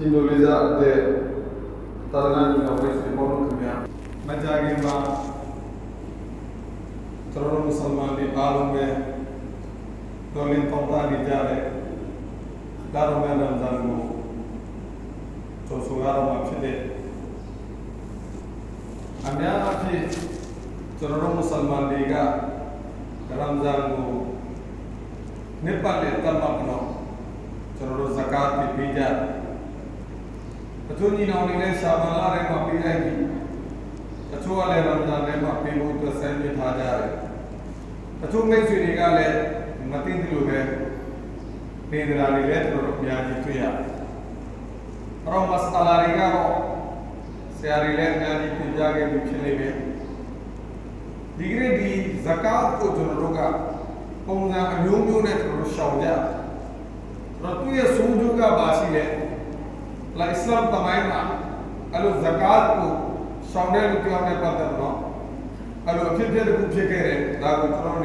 ကျင်းတို့လေးစားအတဲ့တာရဏညီတော်ဝိသေဘောလို့ခင်ဗျာမကြခင်မှာကျွန်တော်တို့မွတ်စလမန်တွေအားလုံးပဲတော်လင်းတောင်းတနေကြတဲ့ဒါရမန်ရမ်ဇန်ကိုကျော်ဆိုရတော့မှာဖြစ်တဲ့အများအားဖြင့်ကျွန်တော်တို့မွတ်စလမန်တွေကရမ်ဇန်ကိုနှစ်ပတ်လည်တတ်မှတ်တော့ကျွန်တော်တို့ဇကာတ်ပေးကြတယ် အထူးညီနောင်တွေလည်းရှာမလာတဲ့မှာပေးလိုက်ပြီအချို့ကလည်းရမ်ဇန်ထဲမှာပေးဖို့အတွက်ဆန်းပြထားကြတယ်အချို့မိတ်ဆွေတွေကလည်းမသိသလိုပဲပေးကြတာတွေလည်းကျွန်တော်တို့အများကြီးတွေ့ရတယ်။အဲ့တော့မစအလာတွေကတော့ဆရာတွေလည်းအများကြီးပြင်ပြခဲ့ပြီးဖြစ်နေပြီ။ဒီကနေ့ဒီဇကာတ်ကိုကျွန်တော်တို့ကပုံစံအမျိုးမျိုးနဲ့ကျွန်တော်တို့ရှောင်ကြတယ်။အဲ့တော့သူ့ရဲ့ဆုံးကျိုးကပါရှိတယ်။ လာအစ္စလာမ်တမိုင်းမှာအဲ့လိုဇကာတ်ကိုရှောင်တဲ့လူပြောင်းတဲ့ပတ်သက်တော့အဲ့လိုအဖြစ်ဖြစ်တစ်ခုဖြစ်ခဲ့တယ်ဒါကိုကျွန်တော်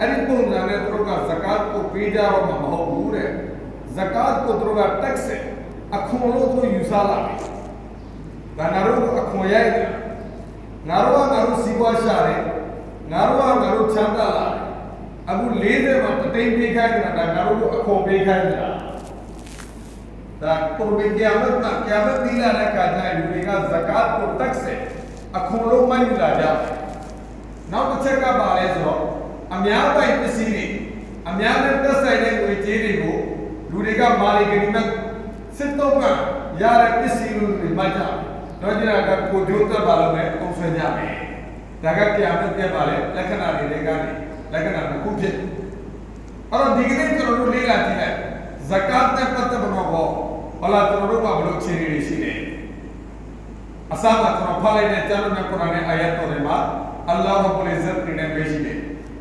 အနေနဲ့တင်ပြတော့မှာဖြစ်ပါတယ်။ကျွန်တော်ဒီမိတ်ဆွေပေါင်းတို့ခင်ဗျာအဒီတော်တစ်ပိုင်းမှာလာရှိတယ်။ကိယာမတ်ပြီးလာတဲ့အခါကျရင်လူတွေကဇကာတ်ကိုဒီလ်ခုရှိစိတ်ပျော်ရွှင်မှုနဲ့နှလုံးသားထဲမှာတော့ဖွင့်မလို့အဲ့ဒီပုံစံနဲ့သူတို့ကဇကာတ်ကိုပေးကြတော့မှာမဟုတ်ဘူးတဲ့ဇကာတ်ကိုသူတို့ကတက်ဆက်အခွန်လို့သူတို့ယူဆလာတယ်ဒါငါတို့အခွန်ရိုက်တယ်ငါတို့ကငါတို့စီးပွားရှာတယ်ငါတို့ကငါတို့ချမ်းသာလာတယ်အခု40မှာတတိန်ပေးခိုင်းတာဒါငါတို့အခွန်ပေးခိုင်းတာဒါကိုယ်ပေးကြမတ်မှာကြမတ်ဒီလာတဲ့ခါကျရင်လူတွေကဇကာတ်ကိုတက်ဆက်အခွန်လို့မယူလာကြတယ်နောက်တစ်ချက်ကပါလဲဆိုတော့ အများပိုင်ပစ္စည်းတွေအများနဲ့သက်ဆိုင်တဲ့ငွေကြေးတွေကိုလူတွေကမာလီဂရီမတ်စစ်တော့ကရတဲ့ပစ္စည်းလူတွေမှတ်ကြတော့ကြတာကကိုဒုသက်ပါလို့ပဲပုံဆွဲကြမယ်ဒါကကြာမတ်ပြပါလေလက္ခဏာတွေကနေလက္ခဏာတစ်ခုဖြစ်အဲ့တော့ဒီကနေ့ကျွန်တော်တို့လေ့လာကြည့်လိုက်ဇကာတ်နဲ့ပတ်သက်တော့ဘောဟလာကျွန်တော်တို့ကဘယ်လိုအခြေအနေတွေရှိလဲအစမှာကျွန်တော်ဖတ်လိုက်တဲ့ကျမ်းစာကုရ်အာန်ရဲ့အာယတ်တော်တွေမှာအလ္လာဟ်ဘုလ်အဇတ်နဲ့ပဲရှိတယ်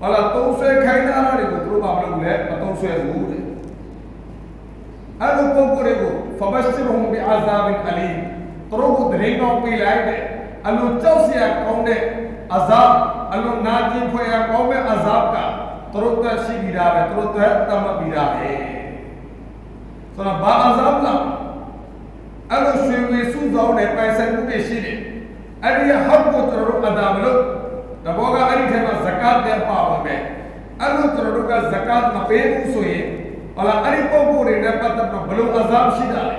ဟုတ်လားသုံးဆွဲခိုင်းတာတွေကိုသူတို့ကမလုပ်ဘူးလေမသုံးဆွဲဘူးတဲ့အဲ့လိုပုံကိုယ်တွေကိုဖဘရှ်ရုံဘီအာဇာဘင်အလီသူတို့ကိုဒရင်ကောင်းပေးလိုက်တဲ့အလိုကြောက်စရာကောင်းတဲ့အဇာအလိုနာကျင်ဖွယ်ရာကောင်းတဲ့အဇာကသူတို့တက်ရှိပြီးတာပဲသူတို့တက်တမပြီးတာပဲဆိုတော့ဘာအဇာလားအဲ့လိုရွှေဝေစုဆောင်တဲ့ပိုင်ဆိုင်မှုတွေရှိတယ်အဲ့ဒီဟောက်ကိုသူတို့အဒါမလို့ တဘောကအဲ့ဒီထဲမှာဇကာတ်တဲ့ပါပါမယ်အဲ့လိုကျွန်တော်တို့ကဇကာတ်မပေးဘူးဆိုရင်ဟလာအဲ့ဒီပုံကိုယ်တွေနဲ့ပတ်သက်တော့ဘလို့အဇပ်ရှိတာလဲ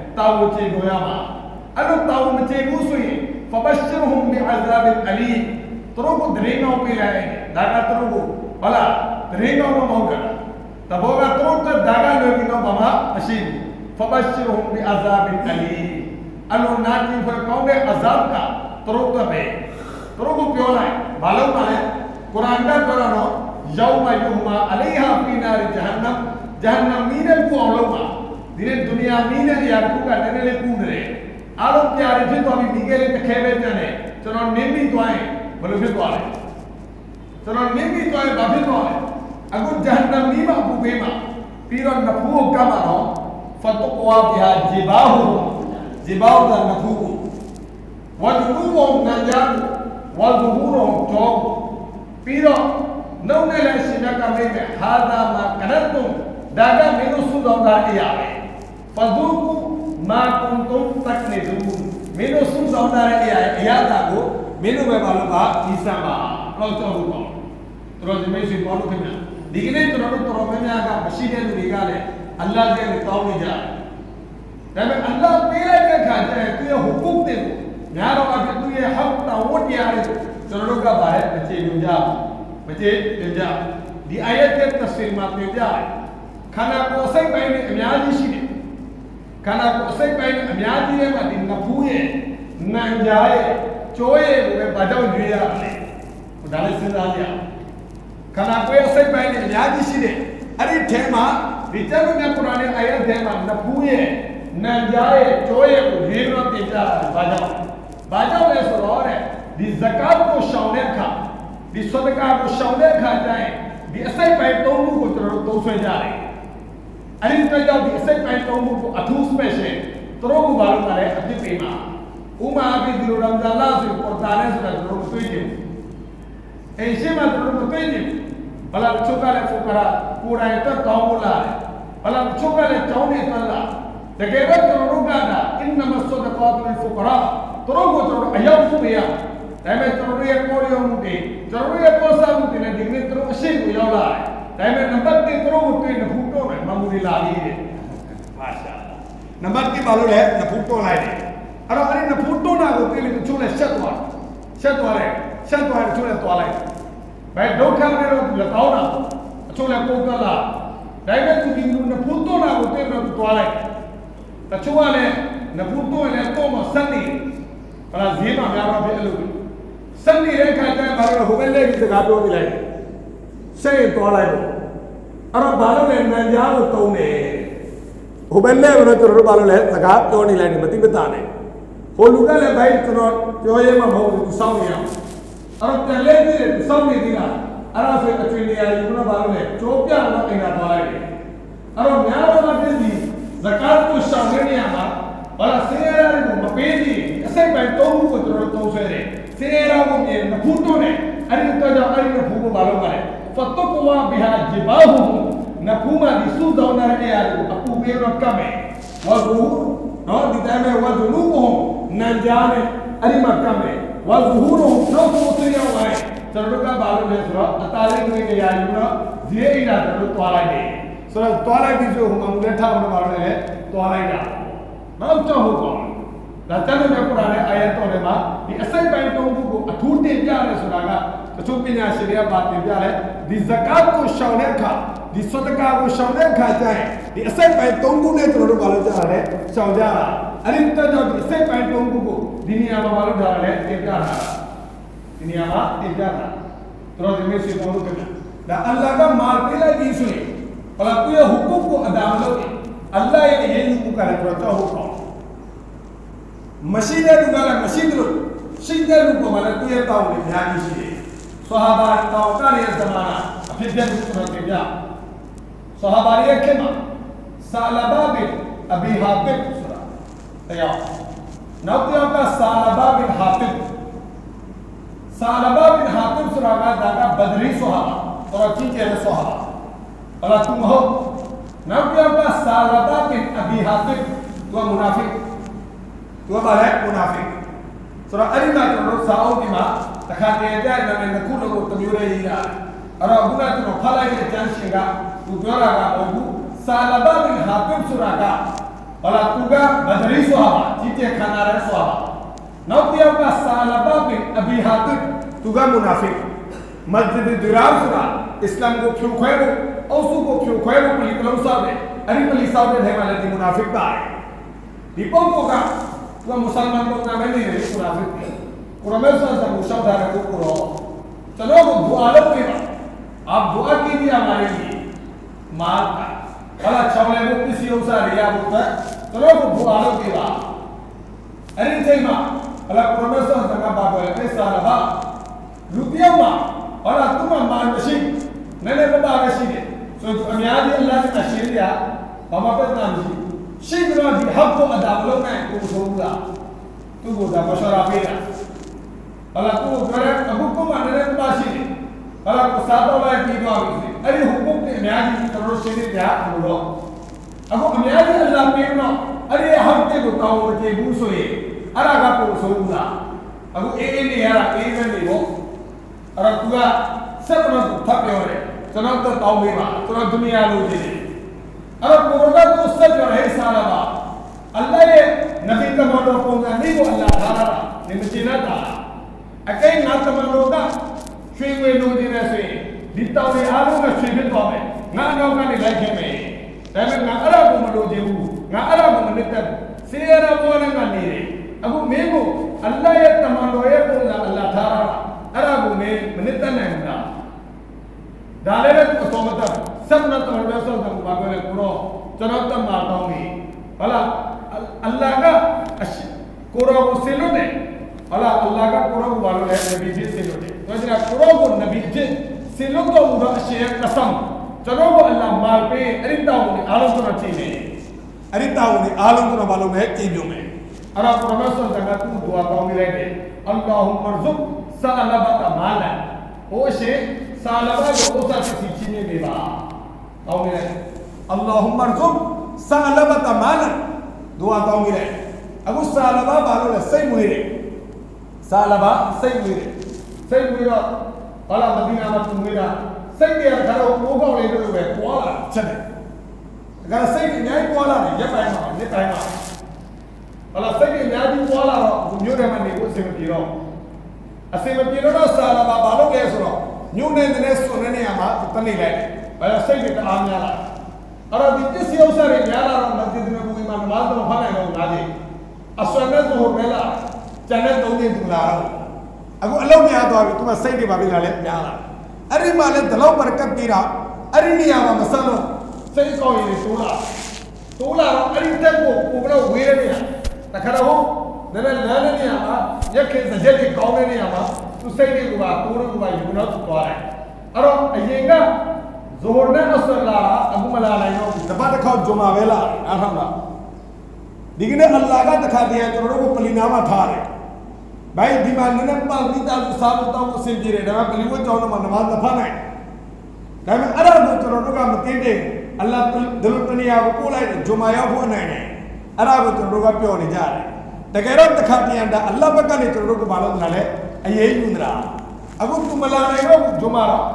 တာဝန်ကျေကိုရမှာအဲ့လိုတာဝန်မကျေဘူးဆိုရင်ဖဘရှရဟူမ်ဘီအဇာဘ်အလီသူတို့ကိုဒရေနောပေးလိုက်ဒါကသူတို့ကိုဟလာဒရေနောမဟုတ်တာတဘောကသူတို့ကဒါကလွယ်ပြီးတော့ဘာမှမရှိဘူးဖဘရှရဟူမ်ဘီအဇာဘ်အလီအလိုနာကျင်ဖွယ်ကောင်းတဲ့အဇာဘ်ကသူတို့ကပဲသူတို့ကိုပြောလိုက်ဘာလို့ပါလဲကုရ်အာန်ကပြောတော့ယောမယုမာအလိဟာဖီနာရ်ဂျဟန္နမ်ဂျဟန္နမ်မီးတဲ့ကိုအောင်လို့ပါ တော့နှုတ်နဲ့လည်းရှင်မြတ်ကမိတ်နဲ့ဟာသာမှာကရတ်တုံဒါကမင်းတို့စုဆောင်တာအရာပဲဖဇူကူမာကွန်တုံတက်နေသူမင်းတို့စုဆောင်တာအရာအရာတာကိုမင်းတို့ပဲပါလို့ပါဒီစံပါတော့ကြောက်လို့ပေါ့တို့ဒီမိတ်ဆွေပေါ်လို့ခင်ဗျဒီကနေ့ကျွန်တော်တို့တော်တော်များများကမရှိတဲ့ လူတွေကလည်းအလ္လာဟ်ရဲ့တောင်းနေကြတယ်ဒါပေမဲ့အလ္လာဟ်ပေးလိုက်တဲ့ခါကျရင်သူရဲ့ဟူကုတ်တွေကိုများတော့အဖြစ်သူရဲ့ဟောက်တာဝတ်တရားတွေကိုကျွန်တော်တို့ကပါလဲအခြေယူကြပါမကျေတင်ကြဒီအာယ ခန္ဓာကိုယ်စိတ်ပိုင်းနဲ့အများကြီးရှိတယ်ခန္ဓာကိုယ်စိတ်ပိုင်းနဲ့အများကြီးရဲ့မှာဒီနဖူးရဲ့နံကြားရဲ့ကြိုးရဲ့ကိုပဲဘာကြောင့်ရွေးရလဲဒါလည်းစဉ်းစားကြအောင်ခန္ဓာကိုယ်ရဲ့စိတ်ပိုင်းနဲ့အများကြီးရှိတယ်အဲ့ဒီထဲမှာဒီကျမ်းမြတ်ကုရ်အာန်ရဲ့အာယတ်ထဲမှာနဖူးရဲ့နံကြားရဲ့ကြိုးရဲ့ကိုရွေးပြီးတော့ပြင်ပြတာဘာကြောင့်ဘာကြောင့်လဲဆိုတော့တဲ့ဒီဇကတ်ကိုရှောင်တဲ့အခါဒီဆဒကာကိုရှောင်တဲ့အခါကျရင်ဒီအစိတ်ပိုင်းသုံးခုကိုကျွန်တော်တို့သုံးဆွဲကြတယ်။ အဲဒီတော့ကြောင့်ဒီအစိတ်ပိုင်းသုံးခုကိုအထူး special သူတို့ကဘာလို့လဲအဖြစ်ပေးမှာဥမာအဖြစ်ဒီလိုရမ်ဇာလာဆိုပေါ်တာလဲဆိုတာကျွန်တော်တို့တွေ့ကြည့်။အဲရှင်းမှာကျွန်တော်တို့တွေ့ကြည့်။ဘလာချုပ်ကလည်းဖူကရာကိုယ်တိုင်တက်ကောင်းလို့လာတယ်။ဘလာချုပ်ကလည်းကြောင်းနေတက်လာ။တကယ်တော့ကျွန်တော်တို့ကတာအင်နမဆဒကာတ်လ်ဖူကရာသူတို့ကိုကျွန်တော်တို့အရောက်ဖို့ရဒါပေမဲ့ကျွန်တော်တို့ရဲ့ပေါ်ရုံမှုတွေကျွန်တော်တို့ရဲ့ပေါ်စားမှုတွေနဲ့ဒီနေ့သူတို့အရှိကိုရောက်လာတယ် ဒါပေမဲ့နံပါတ်1သူတို့ကိုတွေ့နဖူးတော့မယ်မမူရီလာလေးတဲ့မာရှာနံပါတ်1ဘာလို့လဲနဖူးတော့လိုက်တယ်အဲ့တော့အဲ့ဒီနဖူးတော့တာကိုတွေ့လို့ချိုးလဲရှက်သွားရှက်သွားတယ်ရှက်သွားတယ်ချိုးလဲသွားလိုက်ဘယ်ဒုက္ခတွေတော့လက်ကောင်းတာအချိုးလဲပုတ်ကလာဒါပေမဲ့သူဒီနဖူးတော့တာကိုတွေ့လို့သွားလိုက်တချို့ကလည်းနဖူးတော့လဲတော့မဆက်နေဘာလဲဈေးမှာများတော့ဖြစ်အဲ့လိုစက်နေတဲ့ခါကျရင်ဘာလို့ဟိုဘက်လက်ပြီးစကားပြောပြလိုက်စိတ်သွားလိုက်တော့ အဲ့တော့ဘာလို့လဲနံကြားကိုတုံးတယ်ဟိုဘက်လက်ကတော့ကျွန်တော်တို့ဘာလို့လဲစကားပြောနေလိုက်နေမသိမသာနဲ့ဟိုလူကလည်းဘိုင်းကျွန်တော်ပြောရဲမှာမဟုတ်ဘူးစောင်းနေအောင်အဲ့တော့ပြန်လဲပြီးတယ်စောင်းနေသေးတာအဲ့ဒါဆိုအထွေနေရာယူတော့ဘာလို့လဲကြိုးပြတော့အိမ်သာသွားလိုက်တယ်အဲ့တော့များတော့မှပြည်စီဇကာတ်ကိုရှောင်နေနေရမှာဘာလို့ဆင်းရဲတဲ့ကိုမပေးသေးအစိတ်ပိုင်းသုံးခုကိုကျွန်တော်တုံးဆွဲတယ်ဆင်းရဲတော့ကိုမြင်မဖူးတော့နဲ့အဲ့ဒီတော့ကြောင့်အဲ့ဒီဖူးကိုဘာလို့မလဲ ဖတ်တော့ကွာဘီဟာဂျီဘာဟူနဖူးမဒီစုတော်တဲ့အရာကိုအပူပေးတော့ကတ်မယ်ဝါကူနော်ဒီတိုင်းပဲဝါကူလူကိုနန်ကြားနဲ့အဲ့ဒီမှာကတ်မယ်ဝါကူဟူတော့နောက်ကိုသိရအောင်လိုက်ကျွန်တော်တို့ကဘာလို့လဲဆိုတော့အတားလေးတွေနေရာယူတော့ဈေးအိမ်တာကျွန်တော်တို့တွားလိုက်တယ်ဆိုတော့တွားလိုက်ပြီဆိုဟိုမှာမူလက်ထောက်တော့ဘာလို့လဲတွားလိုက်တာနောက်တော့ဟုတ်ကောဒါတန်တဲ့ကုရ်အာန်ရဲ့အာယတ်တော်တွေမှာဒီအစိတ်ပိုင်းသုံးခုကိုအထူးတင်ပြတယ်ဆိုတာကတချို့ပညာရှင်တွေကဗာတင်ပြတယ်ဒီဇကတ်ကိုရှောင်တဲ့အခါဒီဆဒကာကိုရှောင်တဲ့အခါကျရင်ဒီအစိတ်ပိုင်းသုံးခုနဲ့ကျွန်တော်တို့ဘာလို့ကြားရလဲရှောင်ကြတာအဲ့ဒီတော့ကြောင့်ဒီအစိတ်ပိုင်းသုံးခုကိုဒီနေရာမှာဘာလို့ထားရလဲတင်ပြတာဒီနေရာမှာတင်ပြတာတို့ဒီမေ့ဆီပေါ်လို့ခင်ဗျာဒါအလ္လာဟ်ကမာပေးလိုက်ပြီးဆိုရင်ဘာလို့သူရဲ့ဟူကုတ်ကို အဒါမလုပ်ရင်အလ္လာဟ်ရဲ့အရေးကြီးမှုကလည်းတော့ကြောက်ဟုတ်ပါမရှိတဲ့လူကလည်းမရှိတယ်လို့ရှိတဲ့လူကလည်းသူ့ရဲ့တောင်းတွေအများကြီးရှိတယ်။ဆဟာဘာတောင်းကရဲ့ဇမာနာအဖြစ်ပြမှုကျွ န်တော်တင်ပြ။ဆဟာဘာရဲ့ခေတ်မှာဆာလဘာဘင်အဘီဟာဘစ်ဆိုတာတရားနောက်တစ်ယောက်ကဆာလဘာဘင်ဟာတစ်ဆာလဘာဘင်ဟာတစ်ဆို တာကဒါကဘဒရီဆဟာဘာတော်ကြီးကျယ်တဲ့ဆဟာဘာအလားသူမဟုတ်နောက်တစ်ယောက်ကဆာလဘာဘင်အဘီဟာတစ်သူကမူနာဖစ်သူကဘာလဲမူနာဖစ်ဆိုတော့အဲ့ဒီမှာကျွန်တော်တို့စာအုပ်ဒီမှာတစ်ခါတည်းတဲ့နာမည်တစ်ခုလုံးကိုတစ်မျိုးလေးရေးရတယ်အဲ့တော့ခုနကကျွန်တော်ဖတ်လိုက်တဲ့အကျမ်းရှင်ကသူပြောတာကဟုတ်ဘူးဆာလဘာဘင်ဟာတစ်ဆိုတာကဟလာသူကဘဒရီဆွာဘာကြီးတဲ့ခန္ဓာရဲဆွာဘာနောက်တစ်ယောက်ကဆာလဘာဘင်အဘီဟာတစ်သူကမူနာဖစ်မစဂျစ်ဒူရာဆိုတာအစ္စလာမ်ကိုဖြိုခွဲဖို့အုပ်စုကိုဖြိုခွဲဖို့ပလီကလုံးဆောက်တယ်အဲ့ဒီပလီဆောက်တဲ့ထဲမှာလည်းဒီမူနာဖစ်ပါတယ်ဒီပုံကကသူကမွတ်စလမန်ပုံနာမည်နေတယ်မူနာဖစ် ကုရမဲဆန်ဆန်ကိုရှောက်ထားတဲ့ကိုကိုတော့ကျွန်တော်ကိုဒူအာလုပ်ပေးပါအာဒူအာကိဒီယာမာရီမာကာ hela ချောင်းလည်းကိုပစ္စည်းဥစ္စာတွေရဖို့အတွက်ကျွန်တော်ကိုဘူအားလုပ်ပေးပါအဲ့ဒီအချိန်မှာဟလာ ဟာလူတယောက်မှာဟလာသူ့မှာမာမရှိနည်းနည်းပါးပါးရှိတယ်ဆိုတော့အများကြီးအလတ်အရှင်းရဘာမှပြဿနာမရှိရှိတော့ဒီဟောက်ကိုအဒါမလုပ်နိုင်ဘူးဆိုဘူးလားသူ့ကိုဒါမရှောရာပေးတာဟလာသူ့ကိုပြောရအခုကမှနည်းနည်းပါးရှိတယ်ဟလာကိုစားတော့လိုက်ပြီးတော့ပြီအဲ့ဒီဟိုပုတ်တဲ့အများကြီးကျွန်တော်ရှင်းနေကြလို့တော့အခုအများကြီးအလားပေးတော့အဲ့ဒီဟောက်တဲ့ကိုတောင်းမကြည့်ဘူးဆိုရင်အဲ့ဒါကပုံဆိုးဘူးလားအခုအေးအေးနေရတာအေးပဲနေပေါ့အဲ့တော့သူကစက်ကတော့ဖတ်ပြောတယ်ကျွန်တော်တော့တောင်းပေးပါကျွန်တော်ဒုနီယာလို့ကြည့်တယ်အဲ့တော့ကိုယ်ကတော့စက်ပြောဟဲ့စားလာပါအလ္လာဟ်ရဲ့နဗီတမန်တော်ပုံစံလေးကိုအလ္လာဟ်ထားတာနေမချင်တာ အကိန်းငါတမန်တော်ကရွှေဝေလို့နေတယ်ဆိုရင်ဒီတောင်တွေအားလုံးကရွှေဖြစ်သွားမယ်ငါအနောက်ကနေလိုက်ခင်မယ်ဒါပေမဲ့ငါအဲ့ဒါကိုမလို့ခြင်းဘူးငါအဲ့ဒါကိုမနစ်သက်ဘူးစေရဘောနဲ့ကနေတယ်အခုမင်းကိုအလ္လာဟ်ရဲ့တမန်တော်ရဲ့ပုံစံအလ္လာဟ်ထားတာအဲ့ဒါကိုမင်းမနစ်သက်နိုင်ဘူးလားဒါလည်းပဲအတော်မသက်စက်နတ်တော်ရဲ့ဆောက်တယ်ဘာပြောလဲကိုတော့ကျွန်တော်တတ်မှာတောင်းပြီဟုတ်လားအလ္လာဟ်ကအရှိကိုရောကိုစေလို့တယ် ဟုတ်လားအလ္လာဟ်ကကိုရောကိုဘာလို့လဲနဗီဖြစ်စေလို့တယ်ဒါကြောင့်ကိုရောကိုနဗီဖြစ်စေလို့တော့ဘုရားအရှင်ရဲ့ကဆမ်ကျွန်တော်ကိုအလ္လာဟ်မာပေးအဲ့ဒီတောင်းကိုအားလုံးကျွန်တော်ချိန်နေအဲ့ဒီတောင်းကိုအားလုံးကျွန်တော်ဘာလုပ်လဲကြည်ပြုံးမယ်အဲ့တော့ပရမတ်ဆန်ကသူ့ဒွါကောင်းနေလိုက်တယ်အလ္လာဟူမရဇုဆာလဘတမာလန်ဟိုရှင်ဆာလဘကိုဥစ္စာစီချင်းနေပေးပါကောင်းနေလိုက်အလ္လာဟူမရဇုဆာလဘတမာလန်ဒွါကောင်းနေလိုက်အခုဆာလဘဘာလို့လဲစိတ်မွေးတယ် ဆာလဘစိတ်မွေးတယ်စိတ်မွေးတော့ဘာလာမဒီနာမှာသူမွေးတာစိတ်တွေကကတော့ပိုးကောင်းလေးတို့ပဲပွာလာချက်တယ်ဒါကစိတ်အများကြီးပွာလာတယ်ရက်ပိုင်းမှာရက်တိုင်းမှာဘာလာစိတ်တွေအများကြီးပွာလာတော့မြို့ထဲမှာနေဖို့အဆင်မပြေတော့အဆင်မပြေတော့ဆာလာဘာဘာလို့လဲဆိုတော့ညုံနေတဲ့ဆွနေနေရမှာတနေလိုက်ဘာလို့စိတ်တွေတအားများလာအဲ့တော့ဒီပစ္စည်းဥစ္စာတွေများလာတော့မသိတဲ့ဘုရားမှာနမတ်တော့ဖတ်နိုင်တော့ငါကြီးအဆွမ်းနဲ့ဆိုဟိုပဲလား ကျန်တဲ့သုံးသိတူလာတော့အခုအလုံးများသွားပြီသူကစိတ်တွေပါပြီလားလဲများလာအဲ့ဒီမှာလဲဒီလောက်ဘရကတ်ပြီးတော့အဲ့ဒီနေရာမှာမဆက်လို့စိတ်ကောင်းရည်တိုးလာတိုးလာတော့အဲ့ဒီတက်ကိုကိုဘလို့ဝေးရနေရတခါတော့နည်းနည်းလမ်းနေနေရမှာရက်ခင်စကြက်တွေကောင်းနေနေရမှာသူစိတ်တွေကတိုးလို့ကယူတော့သွားတယ်အဲ့တော့အရင်ကဇိုဟ်နဲ့အဆလာအခုမလာနိုင်တော့ဘူးတပတ်တစ်ခေါက်ဂျုံမာပဲလာအားထောင်တာ ဒီကနေ့အလ္လာဟ်ကတခါတည်းကျွန်တော်တို့ကိုပလီနာမှာထားတယ်ဘိုင်ဒီမှာနည်းနည်းပေါ့မိသားစုစားဖို့တောင်းအဆင်ပြေတယ်ဒါပေမဲ့ပလီဝတ်ကြောင်းတော့နမတ်မဖတ်နိုင်ဒါပေမဲ့အဲ့ဒါကိုကျွန်တော်တို့ကမသိတဲ့အလ္လာဟ်ဒလတနီယာကိုပို့လိုက်တယ်ဂျုံမာရောက်ဖို့နိုင်တယ်အဲ့ဒါကိုကျွန်တော်တို့ကပြောနေကြတယ်တကယ်တော့တစ်ခါတည်းအအလ္လာဟ်ဘက်ကနေကျွန်တော်တို့ကမလုပ်လာလဲအရေးယူနေတာအခုသူမလာနိုင်တော့ဂျုံမာတော့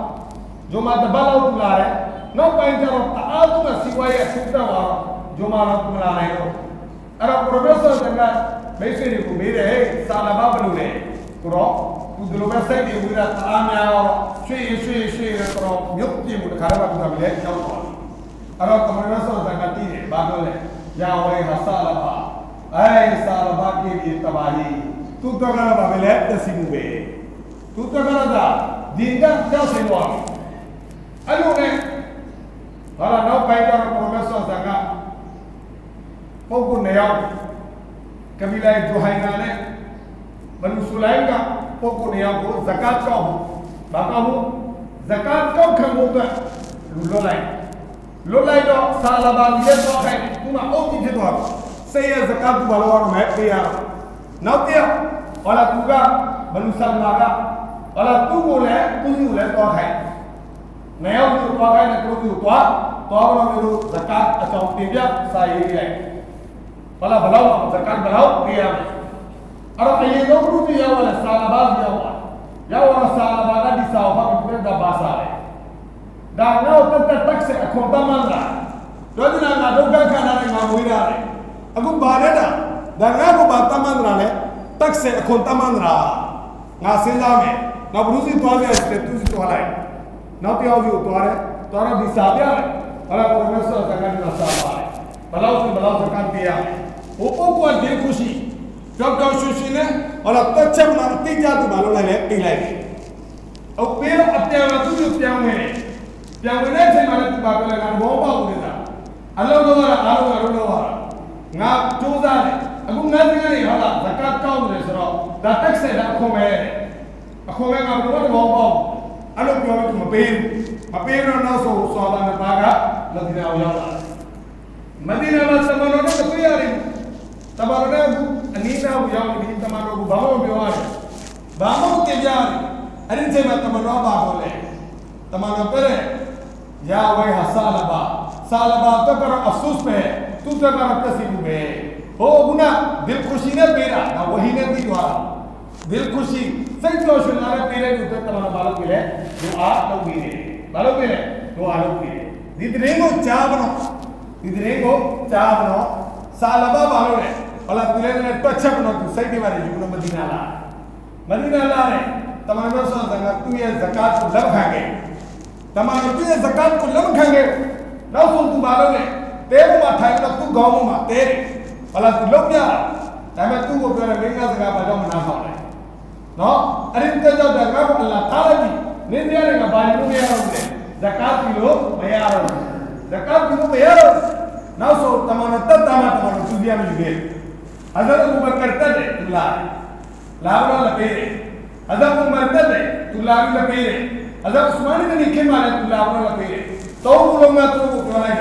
ဂျုံမာတပတ်လောက်လာတယ်နောက်ပိုင်းကျတော့တအားသူကစီဝါရဲ့ဆူတာပါတော့ဂျုံမာတော့မလာနိုင်တော့ အဲ့တော့ professor ကမိတ်ဆွေတွေကိုမေးတယ်ဟဲ့စာလဘဘယ်လိုလဲကိုတော့သူဒီလိုပဲစိတ်တွေဝိရတအားများတော့ရွှေရွှေရွှေရတော့မြုပ်ပြင်မှုတခါတော့သူကမလဲကြောက်သွားတယ်အဲ့တော့ professor ကတည်တယ်ဘာပြောလဲယာဝေဟာစာလဘအဲစာလဘကိဒီတဘာဟီသူတော့ကတော့ဘာပဲလဲတစီမှုပဲသူတော့ကတော့ဒီကကြောက်စင်သွားအဲ့လိုနဲ့ဟာလာနောက်ပိုင်းကျတော့ professor က pokuneyaw kabila juhaina ne banu sulaim ka pokuneyaw ko zakat ka ho ba ka ho zakat ka khang ho ka lo lai lo lai do sala ba ye to ka kuma o ti đi to ha sai ya zakat ba lo wa mai ya na ti ya wala tu cả banu salma ga wala tu cô le tu ni le to ka ông ni to ka ne ko ni to to ông lo ni zakat cho ông ti ya sai ye တဲ့သူ့ကိုသွားသွားတော့မျိုးဇကတ်အကြောင်းတင်ပြစာရေးလိုက်ဟောလာဘလောက်ဇကတ်ဘလောက်ပေးရမလဲအဲ့တော့အရင်ဆုံးဘုရားရောက်လာဆာလဘာရောက်လာရောက်လာဆာလဘာကဒီစာဘာကိုပြတဲ့ဘာသာလဲဒါငါ့ကိုတက်တက်တက်ဆက်အခွန်တမန်လာပြောချင်တာငါဒုက္ခခံရ တယ်ငါမွေးရတယ်အခုဘာလဲတာဒါငါ့ကိုဘာတမန်လာလဲတက်ဆက်အခွန်တမန်လာငါစဉ်းစားမယ်ငါဘုရုစီသွားပြတယ်သူစီသွားလိုက်နောက်ပြောက်စီကိုသွားတယ်သွားတော့ဒီစာပြတယ်ဘာလဲကိုရမဆောစကန်ကစာပါတယ်ဘလောက်စီဘလောက်စကန်ပြရဟိုပုဂ္ဂိုလ်ဒီခုရှိကြောက်ကြောက်ရွှင်ရွှင်နဲ့ဟောလာတက်ချက်မှာအတိတ်ကြသူဘာလို့လိုက်လဲအိတ်လိုက်တယ်အပေတော့အပြန်လာသူ့ကိုပြန်ဝင်တယ်ပြန်ဝင်တဲ့အချိန်မှာလည်းသူပါပြောလိုက်တာဘောပေါက်နေတာအလုံးလုံးကအားလုံးကလုံးလုံးကငါစူးစမ်းတယ်အခုငါသိနေဟုတ်လားဇကတ်ကောင်းတယ်ဆိုတော့ဒါတက်ဆက်တာအခွန်ပဲအခွန်ပဲငါဘယ်တော့ဘောပေါက်အဲ့လိုပြောလို့မပေးဘူးမပေးတော့နောက်ဆုံးသွားတာနဲ့ပါကလက်ဒီနာကိုရောက်လာမဒီနာမှာသမတော်နဲ့တွေ့ရတယ်သမတော်နဲ့အနည်းနာကိုရောက်ပြီးသမတော်ကိုဘာမှမပြောရတယ်ဘာမှမတင်ကြရတယ်အဲ့ဒီအချိန်မှာသမတော်ပါတော့လေတမန်တော်ပြတဲ့ယာ ဝဲဟာဆာလဘာဆာလဘာတက်ကတော့အဆုစ်ပဲသူတက်ကတော့ပြစီမှုပဲဟိုခုနဒီလ်ခူရှိနဲ့ပေးတာငါဝဟီနဲ့ပြီးသွားတာဒီလ်ခူရှိစိတ်တော်ရှင်လာတဲ့ပေးတဲ့လူတက်တမန်တော်ဘာလုပ်ပြီလဲဒူအာလုပ်ပြီး တယ်ဘာလုပ်ပြီလဲဒူအာလုပ်ပြီးတယ်ဒီတရင်ကိုကြားမလို့ဒီတရင်ကိုကြားမလို့ဆာလဘာဘာလို့လဲဟလာသူလည်းနဲ့တွက်ချက်မလို့သူစိတ်တွေပါလေယူလို့မဒီနာလားမဒီနာလားတဲ့တမန်တော်ဆောကသူ့ရဲ့ဇကာတ်ကိုလက်ခံခဲ့တမန်တော်ရဲ့ဇကတ်ကိုလက်မခံခဲ့နောက်ဆုံးသူမလုပ်နဲ့တဲပေါ်မှာထိုင်တော့သူ့ခေါင်းပေါ်မှာတဲတယ်ဘာလားသူလုံးပြဒါပေမဲ့သူ့ကိုပြောတယ်မင်းကစကားဘာကြောင့်မနာဆောင်လဲနော်အဲ့ဒီတက်ကြောက်တဲ့ငါ့ကိုအလ္လာထားလိုက်ပြီနင်းတရားတွေကဘာလို့မရတော့ဘူးလဲဇကတ်ပြီးလို့မရတော့ဘူးဇကတ်ပြီးလို့မရတော့နောက်ဆုံးတမန်တော်တက်တာမှတမန်တော်သူပြမယူခဲ့ အဇရဘူဘကရတက်တယ်သူလာလာတော့လည်းပေးတယ်အဇရဘူဘတက်တယ်သူလာပြီးလည်းပေးတယ်အဇာဥစမန်ကနေခင်မာနဲ့တူလာတော့လည်းပေးတယ်။သုံးခုလုံးကသူ့ကိုပြောလို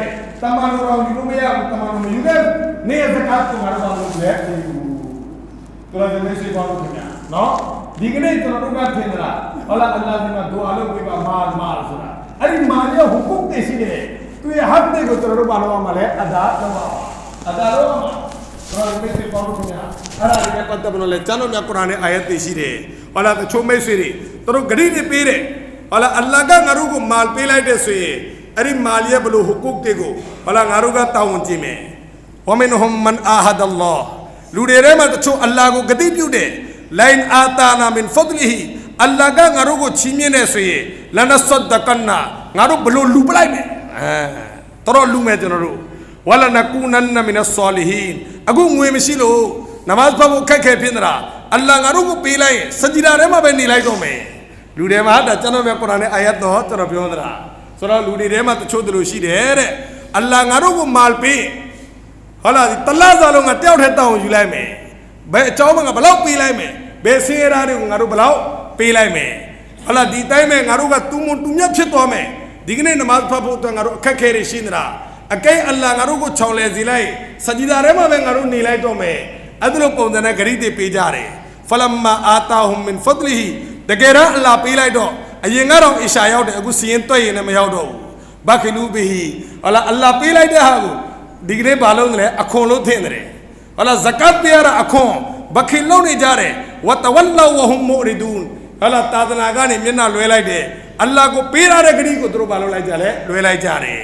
က်တယ်။တမန်တော်တော်ယူလို့မရဘူးတမန်တော်မယူခဲ့ဘူး။နေဇကတ်ကိုငါတို့ဘာလို့လဲ။သူလည်းဒီစိတ်ပေါ်လို့ခင်ဗျာ။နော်ဒီကနေ့ကျွန်တော်တို့ကထင်သလား။ဟောလာအလ္လာဟ်ကဒူအာလုပ်ပေးပါမာမာဆိုတာ။အဲ့ဒီမာရဲ့ဟူကုတ်တွေရှိတယ်။သူရဲ့ဟတ်တွေကိုကျွန်တော်တို့ဘာလို့မှလဲအဒါတော့ပါ။အဒါတော့မှာကျွန်တော်ဒီစိတ်ပေါ်လို့ခင်ဗျာ။အဲ့ဒါလေးကပတ်သက်လို့လဲကျွန်တော်မြတ်ကုရ်အာန်ရဲ့အာယတ်တွေရှိတယ်။ဟောလာတချို့မိတ်ဆွေတွေသူတို့ဂရိတွေပေးတယ်။ဟလာအလ္လာဟ်ကငါတို့ကိုမာလ်ပေးလိုက်တဲ့ဆိုရင်အဲ့ဒီမာလ်ရဲ့ဘလို့ဟူကုတ်တွေကိုဟလာငါတို့ကတောင်းဝန်ကြည့်မယ်ဝမင်ဟွမ်မန်အာဟဒ်အလ္လာဟ်လူတွေထဲမှာတချို့အလ္လာဟ်ကိုဂတိပြုတယ်လိုင်အာတာနာမင်ဖဒလီဟီအလ္လာဟ်ကငါတို့ကိုချီးမြှင့်တဲ့ဆိုရင်လနဆဒကနာငါတို့ဘလို့လူပလိုက်မယ်အဲတော်တော်လူမယ်ကျွန်တော်တို့ ဝလနကူနန်နမင်ဆာလီဟင်အခုငွေမရှိလို့နမတ်ဖတ်ဖို့ခက်ခဲဖြစ်နေတာအလ္လာဟ်ငါတို့ကိုပေးလိုက်ရင်စဂျီဒါထဲမှာပဲနေလိုက်တော့မယ်လူတွေမှာဒါကျွန်တော်မြတ်ကုရ်အာန်ရဲ့အာယတ်တော်ကျွန်တော်ပြောသလားဆိုတော့လူတွေထဲမှာတချို့တလူရှိတယ်တဲ့အလ္လာဟ်ငါတို့ကိုမာလ်ပေးဟုတ်လားဒီတလားစားလုံးကတယောက်တည်းတောင်းယူလိုက်မယ်ဘယ်အကြောင်းမှငါဘလောက်ပေးလိုက်မယ်ဘယ်ဆင်းရဲတာတွေကိုငါတို့ဘလောက်ပေးလိုက်မယ်ဟုတ်လားဒီတိုင်းမဲ့ငါတို့ကတူမွန်တူမြတ်ဖြစ်သွားမယ်ဒီကနေ့နမတ်ဖတ်ဖို့အတွက်ငါတို့အခက်ခဲတွေရှိနေတာ အကဲအလ္လာဟ်ငါတို့ကိုချောင်လဲစီလိုက်စဂျီဒါထဲမှာပဲငါတို့နေလိုက်တော့မယ်အဲ့ဒါလိုပုံစံနဲ့ဂရိတွေပေးကြတယ်ဖလမ်မာအာတာဟွမ်မင်ဖဒလီဟီတကယ်တော့အလ္လာဟ်ပေးလိုက်တော့အရင်ကတော့အီရှာရောက်တယ်အခုစီရင်တွက်ရင်လည်းမရောက်တော့ဘူးဘခလူဘီဟီဟလာအလ္လာဟ်ပေးလိုက်တဲ့ဟာကိုဒီကနေ့ဘာလို့လဲအခွန်လို့ထင်တယ်ဟလာဇကတ်ပေးရတာအခွန်ဘခိလုံးနေကြတယ်ဝတဝလဝဟွမ်မူရီဒူန်ဟလာတာသနာကနေမျက်နှာလွဲလိုက်တယ်အလ္လာဟ်ကိုပေးရတဲ့ဂရီကိုသူတို့ဘာလို့လိုက်ကြလဲလွဲလိုက်ကြတယ်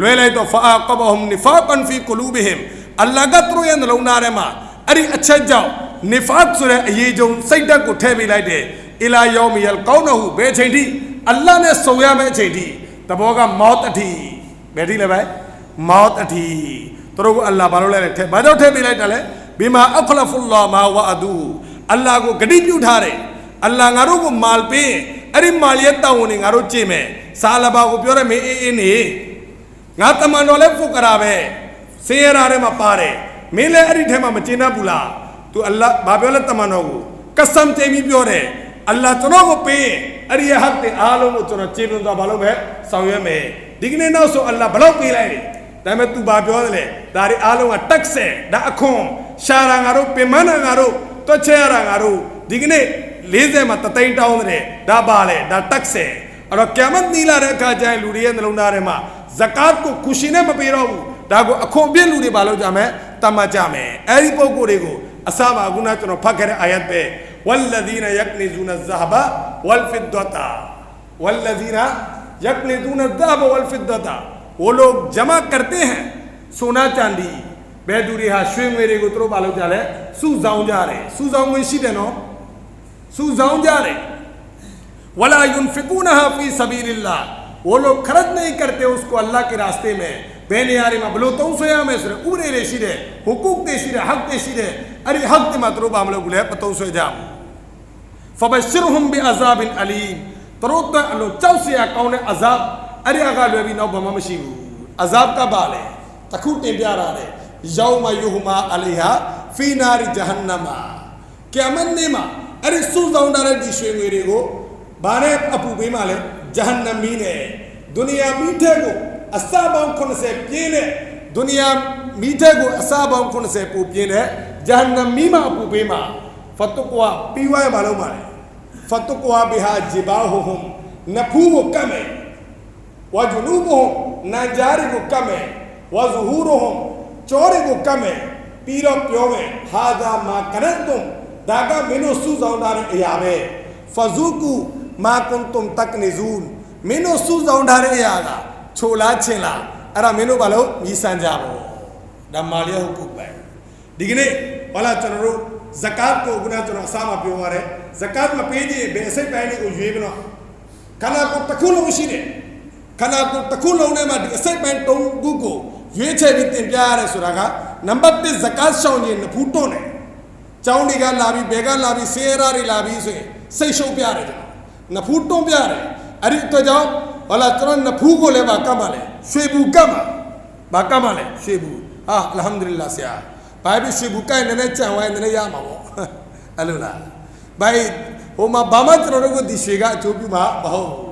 လွဲလိုက်တော့ဖအာကဘဟွမ်နီဖာကန်ဖီကူလူဘီဟင်အလ္လာဟ်ကသူတို့ရဲ့နှလုံးသားထဲမှာအဲ့ဒီအချက်ကြောင့်နီဖတ်ဆိုတဲ့အရေးကြုံစိတ်ဓာတ်ကိုထည့်ပေးလိုက်တယ်အီလာယောမီယလ်ကောင်းတော်ဟုဘယ်အချိန်ထိအလ္လာဟ်နဲ့ဆုံရမယ့်အချိန်ထိတဘောကမောတ်အထိဘယ်ထိလဲပဲမောတ်အထိသူတို့ကအလ္လာဟ်ဘာလို့လဲလဲထဲဘာကြောင့်ထည့်ပေးလိုက်တာလဲဘီမာအခလဖူလာမာဝအဒူအလ္လာဟ်ကိုဂတိပြုထားတယ်အလ္လာဟ်ငါတို့ကိုမာလ်ပေးအဲ့ဒီမာလ်ရဲ့တောင်းဝင်ငါတို့ကြည့်မယ်စာလဘာကိုပြောတယ်မင်းအေးအေးနေ ငါတမန်တော်လဲဖုတ်ကရာပဲစေရရာထဲမှာပါတယ်မင်းလည်းအဲ့ဒီထဲမှာမကျင်တတ်ဘူးလား तू အလ္လာဟ်ဘာပြောလဲတမန်တော်ကိုကဆမ်တိမ်ပြီးပြောတယ်အလ္လာဟ်ကျွန်တော်ကိုပေးရင်အဲ့ဒီဟတ်တဲ့အားလုံးကိုကျွန်တော်ကျေလွန်စွာဘာလို့ပဲဆောင်ရွက်မယ်ဒီကနေ့နောက်ဆိုအလ္လာဟ်ဘလောက်ပေးလိုက်လဲဒါပေမဲ့ तू ဘာပြောတယ်လဲဒါတွေအားလုံးကတက်ဆယ်ဒါအခွန်ရှာရာငါတို့ပင်မနာငါတို့တွက်ချက်ရတာငါတို့ဒီကနေ့40မှာတသိန်းတောင်းတယ်ဒါပါလေဒါတက်ဆယ်အဲ့တော့ကမ္မတ်နီလာတဲ့အခါကျရင်လူတွေရဲ့နှလုံးသားထဲမှာ ဇကာတ်ကိုခုရှင်နဲ့မပေးတော့ဘူးဒါကိုအခွန်ပြည့်လူတွေဘာလို့ကြမယ်တတ်မှတ်ကြမယ်အဲ့ဒီပုံကိုယ်တွေကိုအစပါခုနကျွန်တော်ဖတ်ခဲ့တဲ့အာယတ်ပဲဝလ္လဒီနယကနီဇူနဇဟဘဝလ်ဖစ်ဒတာဝလ္လဒီနယကနီဇူနဇဟဘဝလ်ဖစ်ဒတာ वो लोग जमा करते हैं सोना चांदी ဘယ်သူတွေဟာရွှေငွေတွေကိုသူတို့ဘာလုပ်ကြလဲစုဆောင်းကြတယ်စုဆောင်းငွေရှိတယ်နော်စုဆောင်းကြတယ်ဝလာယွန်ဖီကူနဟာဖီဆဘီလ ल्ला वो लोग खर्च नहीं करते उसको अल्लाह के रास्ते में बेनियारी में बोलो तो सोया में सुरे उरे रे शिरे हुकूक दे शिरे हक दे शिरे अरे हक दे मात्रो हम लोग बोले पतो सो जा फबशर हम बे अजाब इन अलीम तरोत अलो चौ से कौन अजाब अरे अगा लो भी नौ बमा मशीबू अजाब का बाल है तखू टे प्यारा रे यौम युहमा अलैहा फी नारी जहन्नमा क़यामत ने मां अरे सू जाऊं डाले दी शुए मेरे को बारे अपू बे माले ဂျဟန္နမီးနဲ့ဒုနီယာမီးထဲကိုအစာပေါင်း80ပြင်းတဲ့ဒုနီယာမီးထဲကိုအစာပေါင်း80ပူပြင်းတဲ့ဂျဟန္နမီးမှာအပူပေးမှာဖတ်တကွာပြီးွားရမှာလုံးပါလေဖတ်တကွာဘီဟာဂျီဘာဟူဟွမ်နဖူးကိုကတ်မယ်ဝါဂျူနူဘဟွမ်နန်ဂျာရီကိုကတ်မယ်ဝါဇူဟူရဟွမ်ကျောတွေကိုကတ်မယ်ပြီးတော့ပြောမယ်ဟာသာမာကရတ်တုံဒါကမင်းတို့စုဆောင်ထားတဲ့အရာပဲဖဇူကူ မာကွန်တုံတက်နီဇူန်မင်းတို့စူးစောင်းထားတဲ့အရာကချိုလားချင်းလားအဲ့ဒါမင်းတို့ဘာလို့ညီဆန်ကြပေါ့ဒါမာလီယဟုတ်ကုပဲဒီကနေ့ဘာလာကျွန်တော်တို့ဇကာတ်ကိုခုနကျွန်တော်အစားမပြောရတဲ့ဇကာတ်မပေးခြင်းဘယ်အစိတ်ပိုင်းတွေကိုရွေးမလို့ခန္ဓာကိုယ်တစ်ခုလုံးရှိတယ်ခန္ဓာကိုယ်တစ်ခုလုံးထဲမှာဒီအစိတ်ပိုင်း၃ခုကိုရွေးချယ်ပြီးတင်ပြရတယ်ဆိုတာကနံပါတ်1ဇကာတ်ရှောင်ခြင်းနဖူးတွန့်တယ်ကျောင်းတွေကလာပြီးဘယ်ကလာပြီးဆေးရတွေလာပြီးဆိုရင်စိတ်ရှုပ်ပြတယ် န်တော်နဖူးတွန်းပြတယ်အဲ့ဒီအတွက်ကြောင့်ဟောလာကျွန်တော်နဖူးကိုလည်းပါကတ်ပါလေရွှေဘူးကတ်ပါဘာကတ်ပါလဲရွှေဘူးဟာအလ်ဟမ်ဒူလ illah ဆရာဘာဖြစ်ရွှေဘူးကိုက်နည်းနည်းကြံဝိုင်းနည်းနည်းရမှာပေါ့အဲ့လိုလားဘာဟိုမှာဘာမှကျွန်တော်တို့ကဒီရွှေကအကျိုးပြုမှာမဟုတ်ဘူး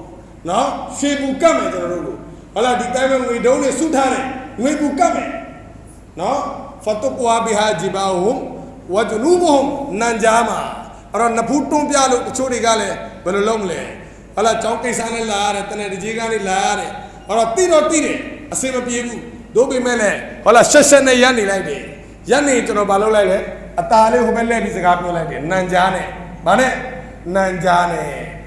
နော်ရွှေဘူးကတ်မယ်ကျွန်တော်တို့ကိုဟောလာဒီတိုင်းပဲငွေတုံးတွေစုထားတယ်ငွေဘူးကတ်မယ်နော်ဖတ်တုကွာဘီဟာဂျီဘာဟွမ်ဝဂျနူဘဟွမ်နန်ဂျာမာအဲ့တော့နဖူးတွန်းပြလို့တချို့တွေကလည်း ဘယ်လိုလုပ်မလဲဟောလာကြောင်းကိစ္စနဲ့လာရတယ်တနေ့တကြီးကနေလာရတယ်ဟောတော့တိတော့တိတယ်အစင်မပြေဘူးတို့ပေမဲ့လည်းဟောလာရှက်ရှက်နဲ့ရက်နေလိုက်တယ်ရက်နေကျွန်တော်ဘာလုပ်လိုက်လဲအตาလေးဟိုဘက်လှည့်ပြီးစကားပြောလိုက်တယ်နန်ကြားနဲ့ဘာနဲ့နန်ကြားနဲ့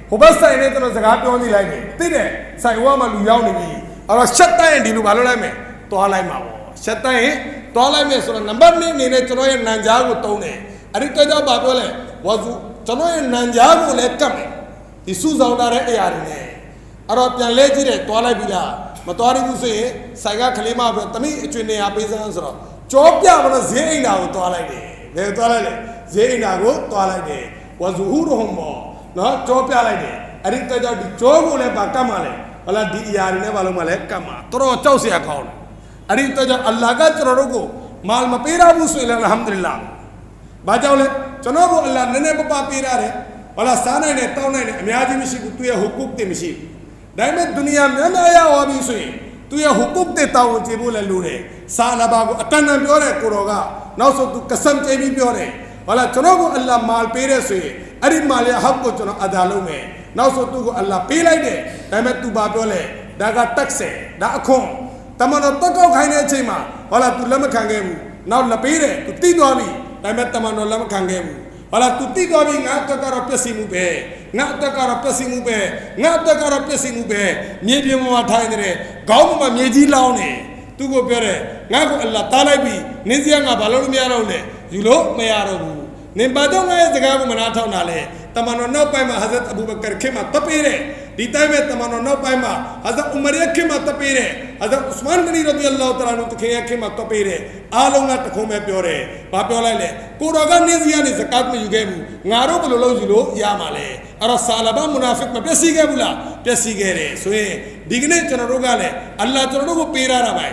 ဟိုဘက်ဆိုင်နဲ့ကျွန်တော်စကားပြောနေလိုက်တယ်သိတယ်ဆိုင်ဝါမှာလူရောက်နေပြီအဲ့တော့ရှက်တိုက်ရင်ဒီလူဘာလုပ်လိုက်မယ်တွားလိုက်မှာပေါ့ရှက်တိုက်ရင်တွားလိုက်မယ်ဆိုတော့နံပါတ်1အနေနဲ့ကျွန်တော်ရဲ့နန်ကြားကိုတုံးတယ်အဲ့ဒီတော့ဘာပြောလဲဝါစုကျွန်တော်ရဲ့နန်ကြားကိုလည်းကတ်မယ် ဒီစုဆောင်ထားတဲ့အရာတွေနဲ့အဲ့တော့ပြန်လဲကြည့်တယ်တွားလိုက်ပြီလားမတွားရဘူးဆိုရင်ဆိုင်ကခလေးမပြောတမိအကျွေနေရပေးစမ်းဆိုတော့ကြောပြမလို့ဈေးအိမ်တာကိုတွားလိုက်တယ်ဘယ်တွားလိုက်လဲဈေးအိမ်တာကိုတွားလိုက်တယ်ဝဇူဟူရဟွန်မောနော်ကြောပြလိုက်တယ်အဲ့ဒီတော့ကြောင့်ဒီကြောကိုလည်းပါကတ်မှလဲဟလာဒီအရာတွေနဲ့ဘာလို့မှလဲကတ်မှတော်တော်ကြောက်စရာကောင်းတယ်အဲ့ဒီတော့ကြောင့်အလ္လာဟ်ကကျွန်တော်တို့ကိုမာလ်မပေးရဘူးဆိုရင်လည်းအလ်ဟမ်ဒူလ illah ဘာကြောင့်လဲကျွန်တော်ကိုအလ္လာဟ်နည်းနည်းပပပေးရတယ် ဟလာစားနိုင်တယ်တောင်းနိုင်တယ်အများကြီးမရှိဘူးသူရဲ့ဟူကုတ်တွေမရှိဘူးဒါပေမဲ့ဒုနီယာများများရသွားပြီဆိုရင်သူရဲ့ဟူကုတ်တွေတောင်းကြည့်ဖို့လည်းလိုတယ်စာလဘာကိုအတန်တန်ပြောတဲ့ကိုတော်ကနောက်ဆုံးသူကဆမ်ကျပြီးပြောတယ်ဟလာကျွန်တော်ကိုအလ္လာဟ်မာလ်ပေးတဲ့ဆိုရင်အဲ့ဒီမာလ်ရဲ့ဟက်ကိုကျွန်တော်အဒါလုံးမယ်နောက်ဆုံးသူ့ကိုအလ္လာဟ်ပေးလိုက်တယ်ဒါပေမဲ့သူဘာပြောလဲဒါကတက်ဆယ်ဒါအခွန်တမန်တော်တက်ကောက်ခိုင်းတဲ့အချိန်မှာဟလာသူလက်မခံခဲ့ဘူးနောက်လက်ပေးတယ်သူတိသွားပြီဒါပေမဲ့တမန်တော်လက်မခံခဲ့ဘူး ဟာလာသူတိသွားပြီငါအတွက်ကတော့ပျက်စီးမှုပဲငါအတွက်ကတော့ပျက်စီးမှုပဲငါအတွက်ကတော့ပျက်စီးမှုပဲမြေပြင်ပေါ်မှာထိုင်နေတယ်ခေါင်းပေါ်မှာမြေကြီးလောင်းနေသူကိုပြောတယ်ငါ့ကိုအလ္လာဟ်တားလိုက်ပြီနင်းစရာငါဘာလို့မရတော့လဲယူလို့မရတော့ဘူးနင်ဘာကြောင့်ငါရဲ့စကားကိုမနာထောင်တာလဲတမန်တော်နောက်ပိုင်းမှာဟာဇတ်အဘူဘကာခင်မှာတပေးတယ် ဒီတိုင်းပဲတမန်တော်နောက်ပိုင်းမှာဟာဇတ်ဥမရခင်မှာတပေးတယ်ဟာဇတ်ဥစမန်ဂနီရဒီအလ္လာဟ်တအာလာနုတခင်ရဲ့ခင်မှာတပေးတယ်အားလုံးကတခုံးပဲပြောတယ်ဘာပြောလိုက်လဲကိုတော်ကနင်းစရာနေဇကာတ်မယူခဲ့ဘူးငါတို့ဘယ်လိုလုပ်ယူလို့ရမှာလဲအဲ့တော့ဆာလဘမူနာဖစ်မပျက်စီးခဲ့ဘူးလားပျက်စီးခဲ့တယ်ဆိုရင်ဒီကနေ့ကျွန်တော်တို့ကလည်းအလ္လာဟ်ကျွန်တော်တို့ကိုပေးရတာပဲ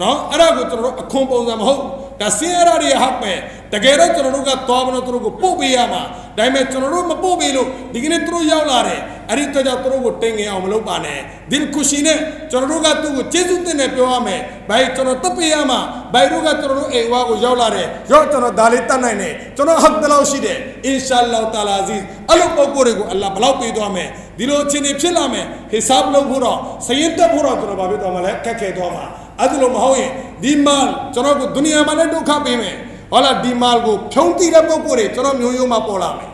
နော်အဲ့ဒါကိုကျွန်တော်တို့အခွန်ပုံစံမဟုတ်ဒါစင်ရတာတွေဟပ်ပဲတကယ်တော့ကျွန်တော်တို့ကသွားမလို့သူတို့ကိုပို့ပေးရမှာဒါပေမဲ့ကျွန်တော်တို့မပို့ပေးလို့ဒီကနေ့သူတို့ရောက်လာတယ် အဲ့ဒီအတွက်ကြောင့်သူတို့ကိုတင်ငင်အောင်မလုပ်ပါနဲ့ဒီခုရှိနဲ့ကျွန်တော်တို့ကသူ့ကိုကျေးဇူးတင်တယ်ပြောရမယ်ဘိုင်ကျွန်တော်တပ်ပေးရမှာဘိုင်တို့ကကျွန်တော်တို့အိမ်ဝါကိုရောက်လာတယ်ရော့ကျွန်တော်ဒါလေးတတ်နိုင်တယ်ကျွန်တော်ဟတ်တလောက်ရှိတယ်အင်ရှာအလ္လာဟ်တာလာအဇီးအဲ့လိုပုံကိုယ်တွေကိုအလ္လာဟ်ဘလောက်ပေးသွားမယ်ဒီလိုအခြေအနေဖြစ်လာမယ်ဟိဆပ်လုပ်ဖို့တော့စရင်တက်ဖို့တော့ကျွန်တော်ဘာဖြစ်သွားမှာလဲခက်ခဲသွားမှာအဲ့ဒါလိုမဟုတ်ရင်ဒီမာကျွန်တော်ကိုဒုနီယာမှာလည်းဒုက္ခပေးမယ်ဟောလာဒီမာကိုဖြုံးတိတဲ့ပုံကိုယ်တွေကျွန်တော်မျိုးရိုးမှာပေါ်လာမယ်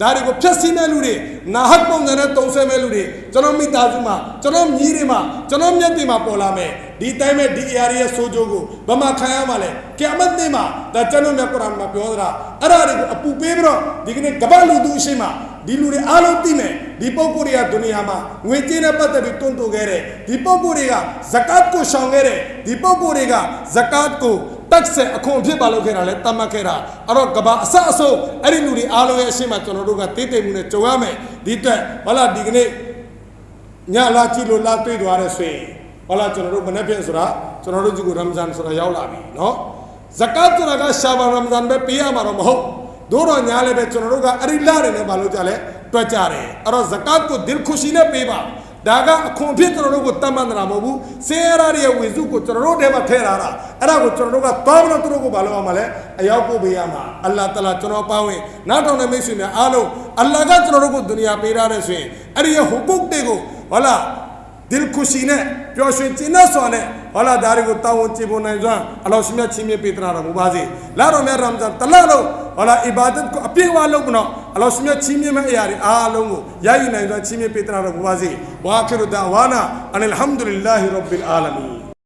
ဒါတွေကိုဖျက်ဆီးမဲ့လူတွေနာဟတ်ပုံစံနဲ့တုံးဆဲမဲ့လူတွေကျွန်တော်မိသားစုမှာကျွန်တော်မြီးတွေမှာကျွန်တော်မျက်တွေမှာပေါ်လာမယ်ဒီတိုင်းမဲ့ဒီအရာတွေရဲ့ဆိုးကျိုးကိုဘယ်မှာခံရမှာလဲကျာမတ်နေ့မှာဒါကျွန်တော်မြတ်ကုရ်အာန်မှာပြောသတာအဲ့ဒါတွေကိုအပူပေးပြီးတော့ဒီကနေ့ကမ္ဘာလူသူအရှိမဒီလူတွေအားလုံးသိမယ်ဒီပုံကိုယ်တွေကဒုနီယာမှာငွေကြေးနဲ့ပတ်သက်ပြီးတွန်းတိုခဲ့တဲ့ဒီပုံကိုယ်တွေကဇကတ်ကိုရှောင်ခဲ့တဲ့ဒီပုံကိုယ်တွေကဇကတ်ကို တက်ဆက်အခွန်အဖြစ်ပါလုပ်ခဲ့တာလဲတတ်မှတ်ခဲ့တာအဲ့တော့ကဘာအဆအဆုံးအဲ့ဒီလူတွေအားလုံးရဲ့အရှိမကျွန်တော်တို့ကတည်တည်မှုနဲ့ကြုံရမယ်ဒီအတွက်ဟလာဒီကနေ့ညလာကြည့်လို့လာတွေ့သွားတဲ့ဆိုရင်ဟလာကျွန်တော်တို့မနေ့ပြန်ဆိုတာကျွန်တော်တို့ဒီကိုရမ်ဇန်ဆိုတာရောက်လာပြီเนาะဇကတ်ဆိုတာကရှာဘာရမ်ဇန်ပဲပေးရမှာတော့မဟုတ်တို့တော့ညာလည်းပဲကျွန်တော်တို့ကအဲ့ဒီလာတွေနဲ့မလုပ်ကြလဲတွက်ကြတယ်အဲ့တော့ဇကတ်ကိုဒစ်ခုရှိနဲ့ပေးပါ ဒါကအခွန်ဖြစ်ကျွန်တော်တို့ကိုတတ်မှတ်တာမဟုတ်ဘူးစင်ရရရဲ့ဝေစုကိုကျွန်တော်တို့ထဲမှာထည့်ထားတာအဲ့ဒါကိုကျွန်တော်တို့ကတောင်းလို့သူတို့ကိုမလုပ်အောင်မလဲအရောက်ပို့ပေးရမှာအလ္လာဟ်တလာကျွန်တော်ပါဝင်နောက်တောင်တဲ့မိတ်ဆွေများအားလုံးအလ္လာဟ်ကကျွန်တော်တို့ကိုဒုနီယာပေးထားတဲ့ဆိုရင်အဲ့ဒီရဲ့ဟူကုတ်တွေကိုဟုတ်လားဒီလ်ခုရှိနဲ့ပျော်ရွှင်ကျင်းတဲ့စွာနဲ့ ဟောလာဒါတွေကိုတာဝန်ကျေပွန်နိုင်စွာအလောရှိမြတ်ချင်းမြတ်ပေးတနာတော်မူပါစေလာတော်မြတ်ရမ်ဇန်တလလုံးဟောလာအီဘာဒတ်ကိုအပြည့်အဝလုပ်မနော်အလောရှိမြတ်ချင်းမြတ်မဲ့အရာတွေအားလုံးကိုရယူနိုင်စွာချင်းမြတ်ပေးတနာတော်မူပါစေဝါခိရဒါဝါနာအန်အလ်ဟမ်ဒူလ illah ရဘ်ဘီလ်အာလမီ